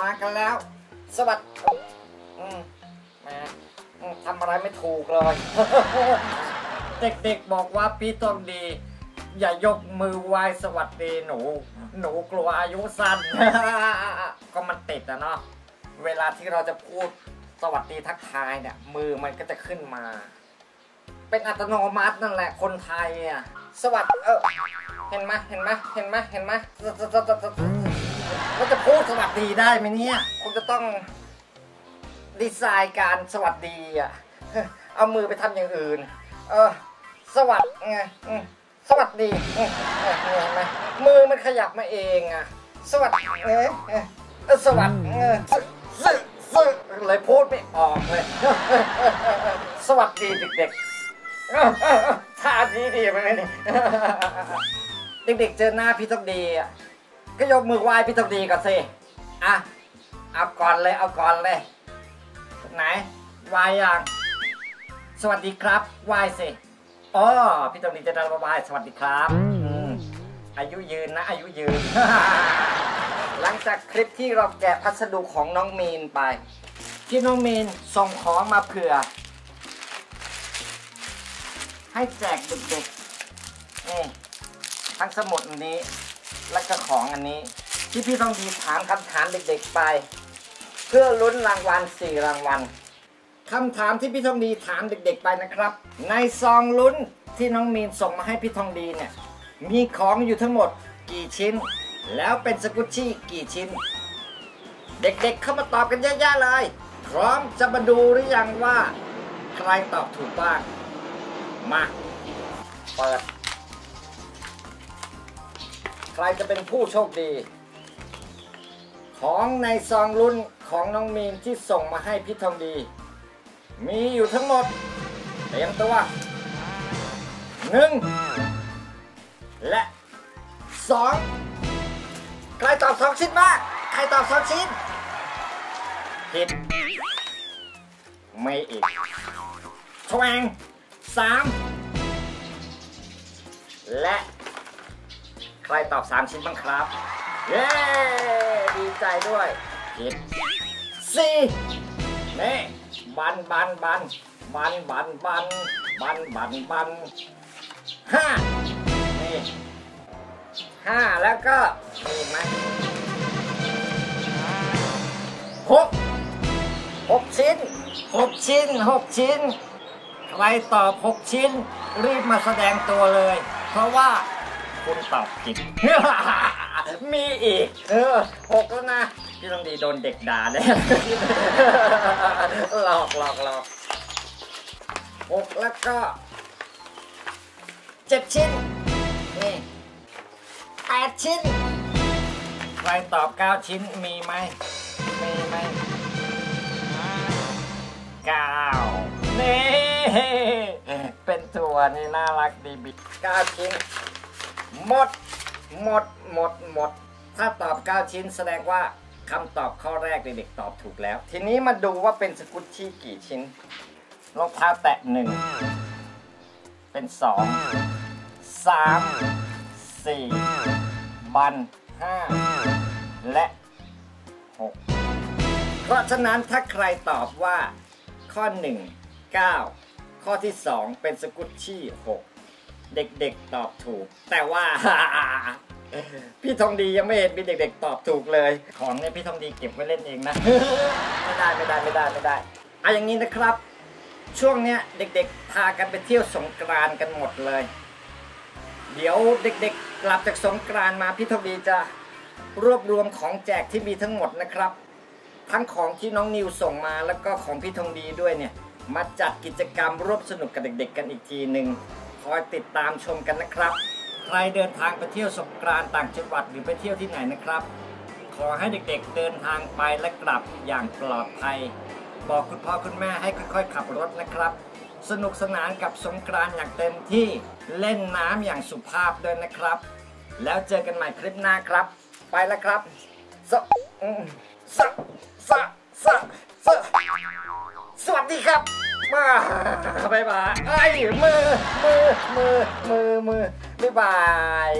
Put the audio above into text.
มากันแล้ว สวัสดีมแหมอืมทำอะไรไม่ถูกเลย เด็กๆบอกว่าพี่ต้องดี อย่ายกมือไหว้สวัสดีหนู หนูกลัวอายุสั้น ก็มันติดอะเนาะเวลาที่เราจะพูดสวัสดีทักทายเนี่ย มือมันก็จะขึ้นมา เป็นอัตโนมัตินั่นแหละคนไทยอะสวัสดีเออเห็นไหมเห็นไหมเห็นไหมเห็นไหม เราจะพูดสวัสดีได้ไหมเนี่ย คุณจะต้องดีไซน์การสวัสดีอะ เอามือไปทำอย่างอื่น เออ สวัสดีไงอืมสวัสดีอืมเออเห็นไหมมือมันขยับมาเองอะ สวัสดีเออเออเออสวัสดีเออซึซึเลยพูดไม่ออกเลย สวัสดีเด็กๆท่าดีดีไหมเนี่ย เด็กๆเจอหน้าพี่ต้องดีอะ ก็ยกมือไหว้พี่ต้องดีก่อนสิอะเอาก่อนเลยเอาก่อนเลยไหนไหว้ยังสวัสดีครับไหว้สิอ๋อพี่ต้องดีจะได้มาไหว้สวัสดีครับอืมอายุยืนนะ อายุยืน หลังจากคลิปที่เราแกะพัสดุของน้องมีนไป ที่น้องมีนส่งของมาเผื่อ ให้แจกเด็กๆนี่ทั้งสมุดอันนี้ และก็ของอันนี้ ที่พี่ต้องดีถามคำถามเด็กๆไป เพื่อลุ้นรางวัลสี่รางวัลคำถามที่พี่ทองดีถามเด็ก ๆ ไปนะครับ ในซองลุ้นที่น้องมีนส่งมาให้พี่ทองดีเนี่ยมีของอยู่ทั้งหมดกี่ชิ้น แล้วเป็นสกุชชี่กี่ชิ้น เด็กๆเข้ามาตอบกันเยอะๆเลย พร้อมจะมาดูหรือยังว่า ใครตอบถูกบ้างมาเปิด ใครจะเป็นผู้โชคดี ของในซองลุ้นของน้องมีนที่ส่งมาให้พี่ทองดี มีอยู่ทั้งหมดเตรียมตัวหนึ่งและสองใครตอบสองชิ้นบ้างใครตอบสองชิ้นผิดไม่อีกแวงสามและ ใครตอบ 3 ชิ้นบ้างครับ เย้ ดีใจด้วยผิดสี่นี่บันบันบันบันบันบันบันบันบันห้านี่ห้าแล้วก็มีไหมหกหกชิ้นหกชิ้นหกชิ้น ใครตอบหกชิ้น รีบมาแสดงตัวเลย เพราะว่า คุณตอบผิด มีอีก เออหกแล้วนะ พี่ต้องดีโดนเด็กด่าแน่หลอกหลอกหลอกหกแล้วก็เจ็ดชิ้น นี่แปดชิ้น ใครตอบเก้าชิ้นมีไหม มีไหมเก้านี่ เป็นตัวนี่น่ารักดีบิเก้าชิ้น หมด หมด หมด หมด ถ้าตอบ 9 ชิ้นแสดงว่าคำตอบข้อแรกเด็กๆตอบถูกแล้ว ทีนี้มาดูว่าเป็นสกุชชี่กี่ชิ้นรองเท้าแตะหนึ่ง เป็นสอง สาม สี่ บันห้า และหก เพราะฉะนั้นถ้าใครตอบว่าข้อ1 9ข้อที่2เป็นสกุชชี่6 เด็กๆตอบถูก แต่ว่า พี่ทองดียังไม่เห็นมีเด็ก ๆ ตอบถูกเลย ของเนี่ยพี่ทองดีเก็บไว้เล่นเองนะ ไม่ได้ไม่ได้ไม่ได้ไม่ได้เอาอย่างนี้นะครับ ช่วงเนี้ยเด็กๆ พากันไปเที่ยวสงกรานต์กันหมดเลย เดี๋ยวเด็กๆ กลับจากสงกรานต์มาพี่ทองดีจะรวบรวมของแจกที่มีทั้งหมดนะครับ ทั้งของที่น้องนิวส่งมาแล้วก็ของพี่ทองดีด้วยเนี่ยมาจัดกิจกรรมร่วมสนุกกับเด็ก ๆ กันอีกทีหนึ่ง อยติดตามชมกันนะครับ ใครเดินทางไปเที่ยวสงกรานต์ต่างจังหวัดหรือไปเที่ยวที่ไหนนะครับ ขอให้เด็กๆเดินทางไปและกลับอย่างปลอดภัย บอกคุณพ่อคุณแม่ให้ค่อยๆขับรถนะครับ สนุกสนานกับสงกรานต์อย่างเต็มที่เล่นน้ำอย่างสุภาพด้วยนะครับ แล้วเจอกันใหม่คลิปหน้าครับ ไปแล้วครับสสสสสสวัสดีครับ มาบายบายไอ้มือมือมือมือมือบ๊ายบาย